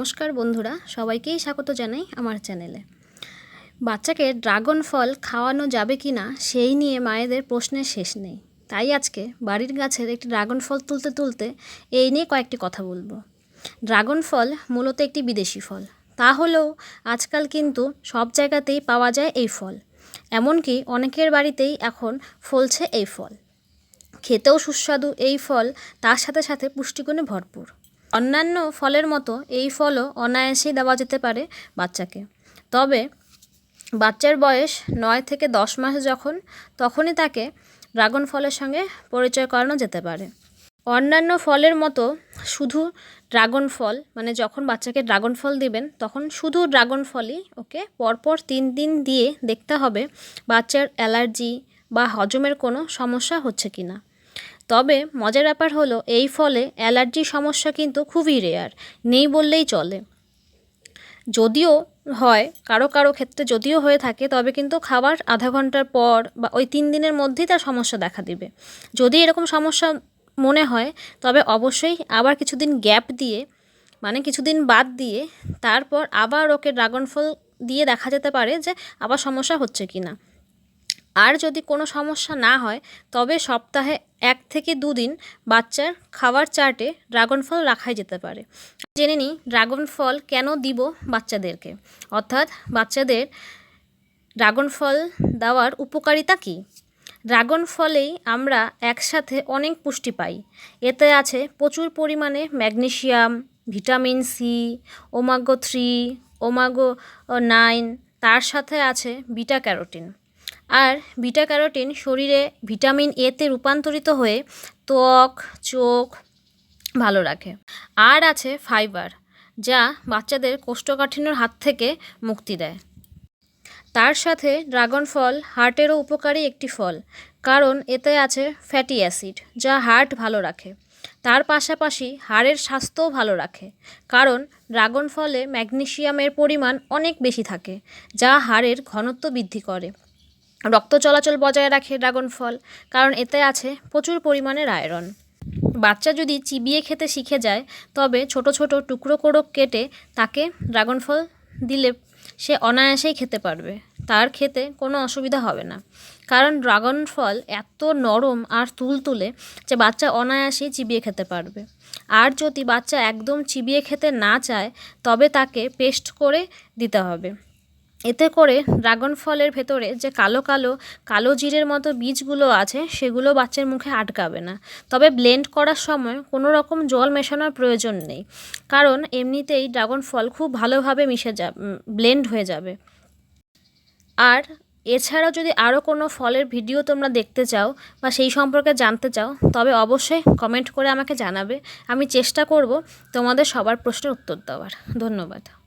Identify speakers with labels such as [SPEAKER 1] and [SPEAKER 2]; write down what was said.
[SPEAKER 1] নমস্কার বন্ধুরা, সবাইকেই স্বাগত জানাই আমার চ্যানেলে। বাচ্চাকে ড্রাগন ফল খাওয়ানো যাবে কি না, সেই নিয়ে মায়েদের প্রশ্নের শেষ নেই। তাই আজকে বাড়ির গাছের একটি ড্রাগন ফল তুলতে তুলতে এই নিয়ে কয়েকটি কথা বলব। ড্রাগন ফল মূলত একটি বিদেশি ফল। তা হলেও আজকাল কিন্তু সব জায়গাতেই পাওয়া যায় এই ফল। এমনকি অনেকের বাড়িতেই এখন ফলছে এই ফল। খেতেও সুস্বাদু এই ফল, তার সাথে সাথে পুষ্টিগুণে ভরপুর। অন্যান্য ফলের মতো এই ফলও অনায়াসেই দেওয়া যেতে পারে বাচ্চাকে। তবে বাচ্চার বয়স নয় থেকে দশ মাস যখন, তখনই তাকে ড্রাগন ফলের সঙ্গে পরিচয় করানো যেতে পারে। অন্যান্য ফলের মতো শুধু ড্রাগন ফল মানে যখন বাচ্চাকে ড্রাগন ফল দিবেন, তখন শুধু ড্রাগন ফলই ওকে পরপর তিন দিন দিয়ে দেখতে হবে বাচ্চার অ্যালার্জি বা হজমের কোনো সমস্যা হচ্ছে কি না তবে মজার ব্যাপার হলো, এই ফলে অ্যালার্জির সমস্যা কিন্তু খুবই রেয়ার নেই বললেই চলে। যদিও হয়, কারও কারও ক্ষেত্রে যদিও হয়ে থাকে, তবে কিন্তু খাবার আধা ঘণ্টার পর বা ওই তিন দিনের মধ্যেই তার সমস্যা দেখা দিবে। যদি এরকম সমস্যা মনে হয়, তবে অবশ্যই আবার কিছুদিন গ্যাপ দিয়ে মানে কিছুদিন বাদ দিয়ে, তারপর আবার ওকে ড্রাগন ফল দিয়ে দেখা যেতে পারে যে আবার সমস্যা হচ্ছে কি না আর যদি কোনো সমস্যা না হয়, তবে সপ্তাহে এক থেকে দুদিন বাচ্চার খাবার চার্টে ড্রাগন ফল রাখাই যেতে পারে। জেনে নিই, ড্রাগন ফল কেন দিব বাচ্চাদেরকে? অর্থাৎ বাচ্চাদের ড্রাগন ফল দেওয়ার উপকারিতা কী? ড্রাগন ফলেই আমরা একসাথে অনেক পুষ্টি পাই। এতে আছে প্রচুর পরিমাণে magnesium vitamin C, omega three, omega nine, তার সাথে আছে বিটা ক্যারোটিন। আর বিটা ক্যারোটিন শরীরে ভিটামিন এতে রূপান্তরিত হয়ে ত্বক, চোখ ভালো রাখে। আর আছে ফাইবার, যা বাচ্চাদের কোষ্ঠকাঠিন্যর হাত থেকে মুক্তি দেয়। তার সাথে ড্রাগন ফল হার্টেরও উপকারী একটি ফল, কারণ এতে আছে ফ্যাটি অ্যাসিড, যা হার্ট ভালো রাখে। তার পাশাপাশি হাড়ের স্বাস্থ্যও ভালো রাখে, কারণ ড্রাগন ফলে ম্যাগনেশিয়ামের পরিমাণ অনেক বেশি থাকে, যা হাড়ের ঘনত্ব বৃদ্ধি করে। রক্ত চলাচল বজায় রাখে ড্রাগন ফল, কারণ এতে আছে প্রচুর পরিমাণের আয়রন। বাচ্চা যদি চিবিয়ে খেতে শিখে যায়, তবে ছোট ছোট টুকরো কোড়ো কেটে তাকে ড্রাগন ফল দিলে সে অনায়াসেই খেতে পারবে। তার খেতে কোনো অসুবিধা হবে না। কারণ ড্রাগন ফল এত নরম আর তুলতুলে যে বাচ্চা অনায়াসেই চিবিয়ে খেতে পারবে। আর যদি বাচ্চা একদম চিবিয়ে খেতে না চায়, তবে তাকে পেস্ট করে দিতে হবে। এতে করে ড্রাগন ফলের ভেতরে যে কালো কালো কালো জিরের মতো বীজগুলো আছে, সেগুলো বাচ্চার মুখে আটকাবে না। তবে ব্লেন্ড করার সময় কোনো রকম জল মেশানোর প্রয়োজন নেই। কারণ এমনিতেই ড্রাগন ফল খুব ভালোভাবে মিশে যা ব্লেন্ড হয়ে যাবে। আর এছাড়াও যদি আরও কোনো ফলের ভিডিও তোমরা দেখতে চাও বা সেই সম্পর্কে জানতে চাও, তবে অবশ্যই কমেন্ট করে আমাকে জানাবে। আমি চেষ্টা করব তোমাদের সবার প্রশ্নের উত্তর দেওয়ার। ধন্যবাদ।